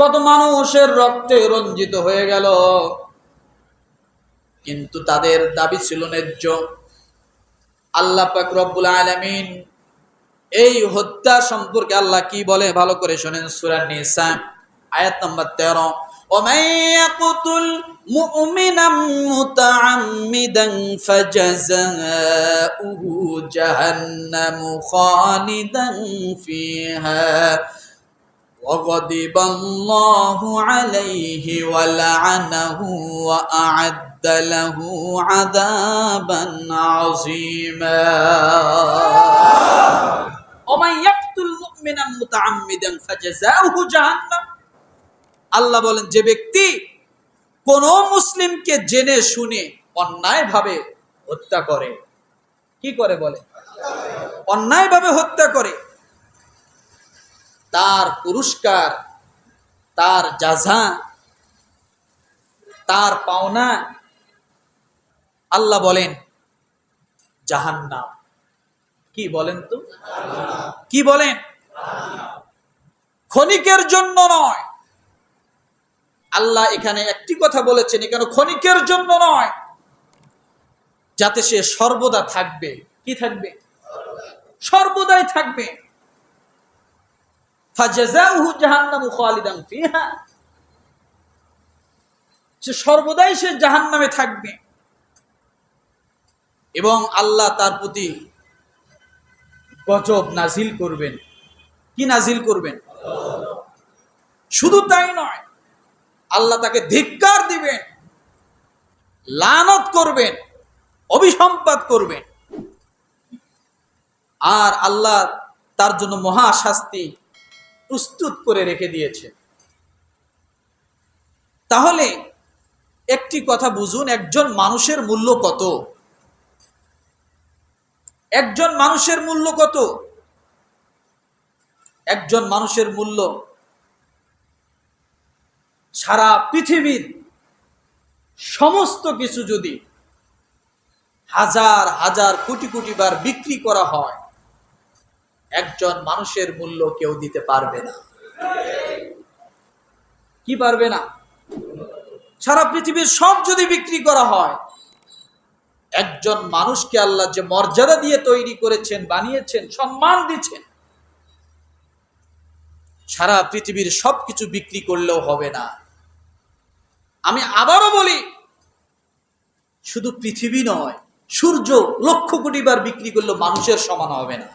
কত মানুষের রক্তে রঞ্জিত হয়ে গেল কিন্তু তাদের দাবি ছিল ন্যায্য আল্লাহ পাক রব্বুল আলামিন এই হত্যা সম্পর্কে আল্লাহ কি বলে ভালো করে শোনেন সূরা নিসা আয়াত নম্বর 13 ومن يقتل مؤمنا متعمدا فجزاؤه جهنم خالدا فيها وغضب الله عليه ولعنه وأعد له عذابا عظيما ومن يقتل مؤمنا متعمدا فجزاؤه جهنم আল্লাহ বলেন যে ব্যক্তি কোন মুসলিমকে জেনে শুনে অন্যায়ভাবে হত্যা করে কি করে বলে অন্যায়ভাবে হত্যা করে তার পুরস্কার, তার যাঝা তার পাওনা, আল্লাহ বলেন, জাহান্নাম। কি বলেন তো? কি বলেন? ক্ষণিকের জন্য নয়। আল্লাহ এখানে একটি কথা বলেছেন, এখানে ক্ষণিকের জন্য নয়। যাতে সে সর্বদা থাকবে। কি থাকবে? সর্বদাই থাকবে। সে সর্বদাই সে জাহান্নামে থাকবে। এবং আল্লাহ তার প্রতি গজব নাজিল করবেন। কি নাজিল করবেন? শুধু তাই নয়, আল্লাহ তাকে ধিক্কার দিবেন, লানত করবেন অভিসম্পাদ করবেন। আর আল্লাহ তার জন্য মহা শাস্তি প্রস্তুত করে রেখে দিয়েছে। তাহলে একটি কথা বুঝুন, একজন মানুষের মূল্য কত? একজন মানুষের মূল্য কত? একজন মানুষের মূল্য সারা পৃথিবীর সমস্ত কিছু যদি হাজার হাজার কোটি কোটি বার বিক্রি করা হয় একজন মানুষের মূল্য কেউ দিতে পারবে না। কি পারবে না? সারা পৃথিবীর সব যদি বিক্রি করা হয়, একজন মানুষকে আল্লাহ যে মর্যাদা দিয়ে তৈরি করেছেন, বানিয়েছেন, সম্মান দিচ্ছেন, সারা পৃথিবীর সবকিছু বিক্রি করলেও হবে না। আমি আবারও বলি, শুধু পৃথিবী নয়, সূর্য লক্ষ কোটি বার বিক্রি করলেও মানুষের সমান হবে না।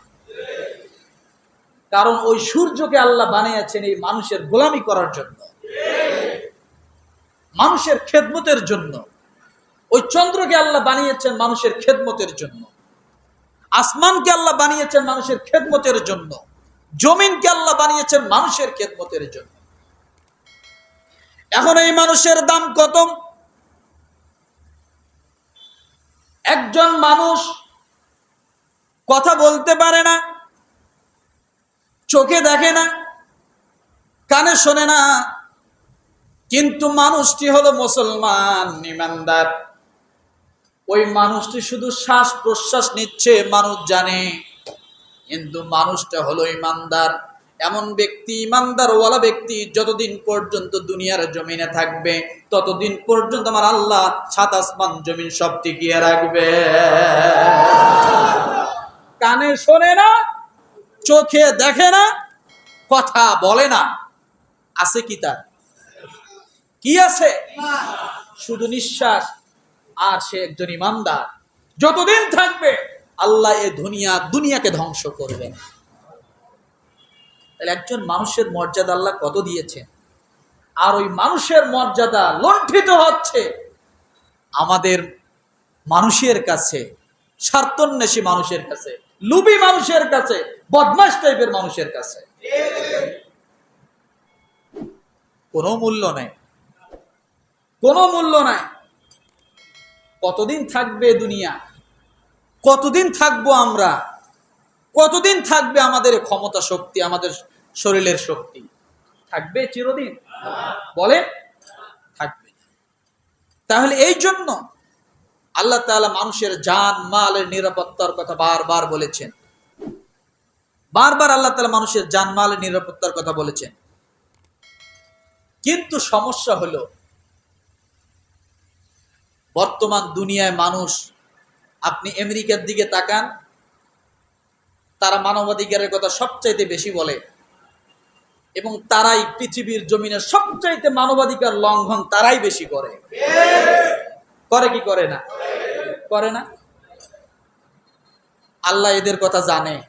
কারণ ওই সূর্যকে আল্লাহ বানিয়েছেন এই মানুষের গোলামি করার জন্য। মানুষের খেদমতের জন্য। ওই চন্দ্রকে আল্লাহ বানিয়েছেন মানুষের খেদমতের জন্য। আসমানকে আল্লাহ বানিয়েছেন মানুষের খেদমতের জন্য। জমিনকে আল্লাহ বানিয়েছেন মানুষের খেদমতের জন্য। এখন এই মানুষের দাম কত? একজন মানুষ কথা বলতে পারে না। চোখে দেখে না, কানে শোনে না। কিন্তু মানুষটি হলো মুসলমান, ইমানদার। ওই মানুষটি শুধু শ্বাস প্রশ্বাস নিচ্ছে, মানুষ জানে। কিন্তু মানুষটা হলো ইমানদার। এমন ব্যক্তি ইমানদার ওয়ালা ব্যক্তি যতদিন পর্যন্ত দুনিয়ার জমিনে থাকবে, ততদিন পর্যন্ত আমার আল্লাহ সাত আসমান জমিন সব টিকিয়ে রাখবে। কানে শোনে না চোখে দেখে না, কথা বলে না। আছে কি তার? কি আছে? শুধু নিঃশ্বাস, আর সে একজন ইমানদার। যতদিন থাকবে, আল্লাহ এ দুনিয়া, দুনিয়াকে ধ্বংস করবেন। তাহলে একজন মানুষের মর্যাদা আল্লাহ কত দিয়েছেন? আর ওই মানুষের মর্যাদা লণ্ঠিত হচ্ছে আমাদের মানুষের কাছে, স্বার্থন্বেষী মানুষের কাছে। লুবি মানুষের কাছে বদমাস টাইপের মানুষের কাছে। কোনো মূল্য নেই। কোনো মূল্য নাই। কতদিন থাকবে দুনিয়া? কতদিন থাকব আমরা? কতদিন থাকবে আমাদের ক্ষমতা শক্তি, আমাদের শরীরের শক্তি? থাকবে চিরদিন। বলে থাকবে। তাহলে এই জন্য আল্লাহ তাআলা মানুষের জান, মালের নিরাপত্তার কথা বারবার বলেছেন। বারবার আল্লাহ তাআলা মানুষের জান, মালের নিরাপত্তার কথা বলেছেন। কিন্তু সমস্যা হলো, বর্তমান দুনিয়ায় মানুষ, আপনি আমেরিকার দিকে তাকান, তারা মানবাধিকারের কথা সবচাইতে বেশি বলে, এবং তারাই পৃথিবীর জমিনের সবচাইতে মানবাধিকার লঙ্ঘন তারাই বেশি করে। করে কি করে না? করে না? আল্লাহ এদের কথা জানে।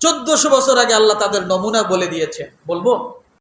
চোদ্দশো বছর আগে আল্লাহ তাদের নমুনা বলে দিয়েছে বলব?